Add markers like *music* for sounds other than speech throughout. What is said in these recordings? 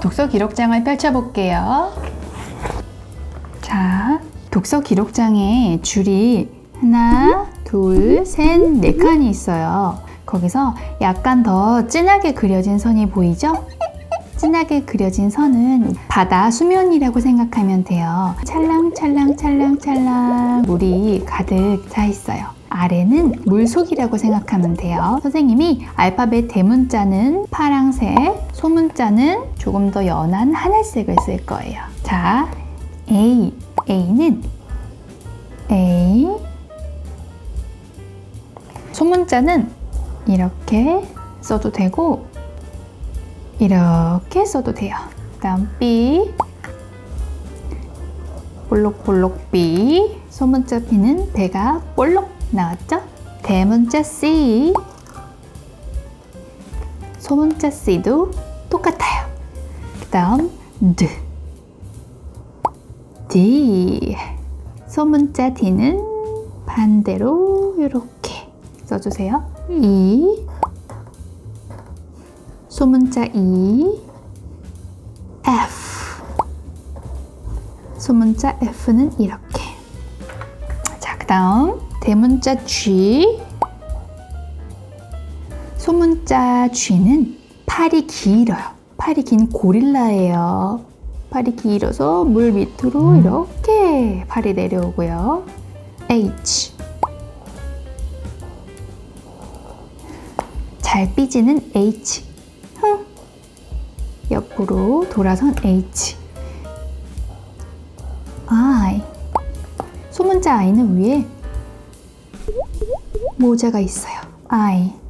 독서 기록장을 펼쳐볼게요. 자, 독서 기록장에 줄이 하나, 둘, 셋, 네 칸이 있어요. 거기서 약간 더 진하게 그려진 선이 보이죠? 진하게 그려진 선은 바다 수면이라고 생각하면 돼요. 찰랑찰랑 찰랑찰랑 물이 가득 차 있어요. 아래는 물속이라고 생각하면 돼요. 선생님이 알파벳 대문자는 파랑색, 소문자는 조금 더 연한 하늘색을 쓸 거예요. 자, A. A는 A. 소문자는 이렇게 써도 되고, 이렇게 써도 돼요. 다음 B. 볼록볼록 B. 소문자 B는 배가 볼록 나왔죠? 대문자 C. 소문자 C도 똑같아요. 그 다음 D. D. 소문자 D는 반대로 이렇게 써주세요. E. 소문자 E. F. 소문자 F는 이렇게. 자, 그 다음 대문자 G. 소문자 G는 팔이 길어요. 팔이 긴 고릴라예요. 팔이 길어서 물 밑으로 이렇게 팔이 내려오고요. H. 잘 삐지는 H. 흥. 옆으로 돌아선 H. I. 소문자 I는 위에 모자가 있어요. I.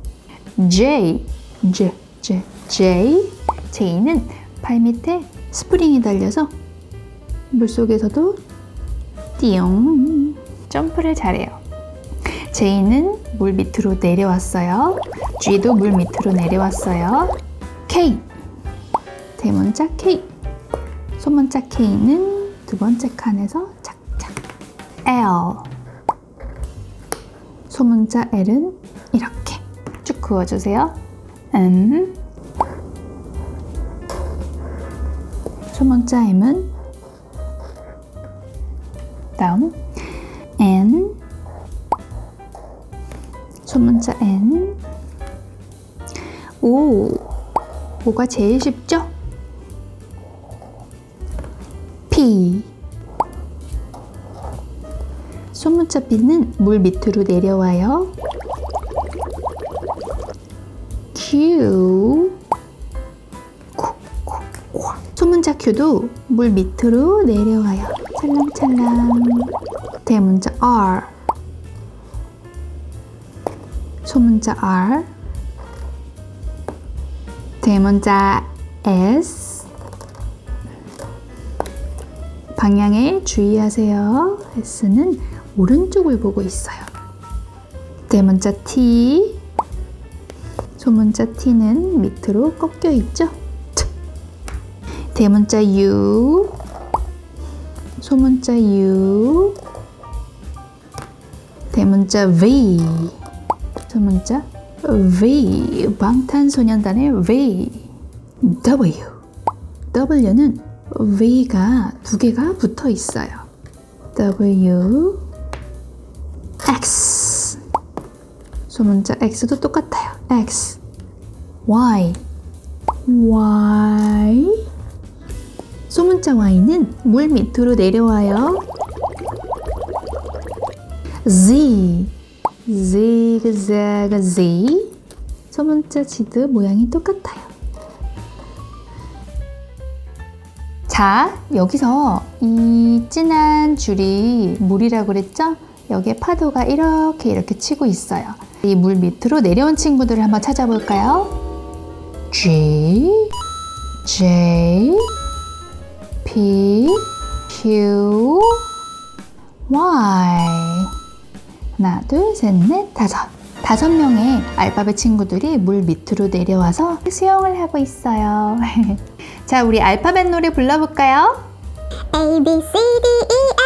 J. J. J. J. J는 발 밑에 스프링이 달려서 물속에서도 띠용 점프를 잘해요. J는 물 밑으로 내려왔어요. G도 물 밑으로 내려왔어요. K. 대문자 K. 소문자 K는 두 번째 칸에서 착착. L. 소문자 L은 이렇게 M. 소문자 M은 다음 N. 소문자 N. O. 오가 제일 쉽죠? P. 소문자 B는 물 밑으로 내려와요. 쿠. 소문자 Q도 물 밑으로 내려와요. 찰랑찰랑. 대문자 R. 소문자 R. 대문자 S. 방향에 주의하세요. S는 오른쪽을 보고 있어요. 대문자 T. 소문자 T는 밑으로 꺾여 있죠? 트. 대문자 U. 소문자 U. 대문자 V. 소문자 V. 방탄소년단의 V. W. W는 V가 두 개가 붙어 있어요. W. X. 소문자 X도 똑같아요. X. Y. Y. 소문자 Y는 물 밑으로 내려와요. Z. zigzag Z. 소문자 Z도 모양이 똑같아요. 자, 여기서 이 진한 줄이 물이라고 그랬죠? 여기에 파도가 이렇게 이렇게 치고 있어요. 이 물 밑으로 내려온 친구들을 한번 찾아볼까요? G, J, P, Q, Y. 하나, 둘, 셋, 넷, 다섯. 다섯 명의 알파벳 친구들이 물 밑으로 내려와서 수영을 하고 있어요. *laughs* 자, 우리 알파벳 노래 불러볼까요? A B C D E F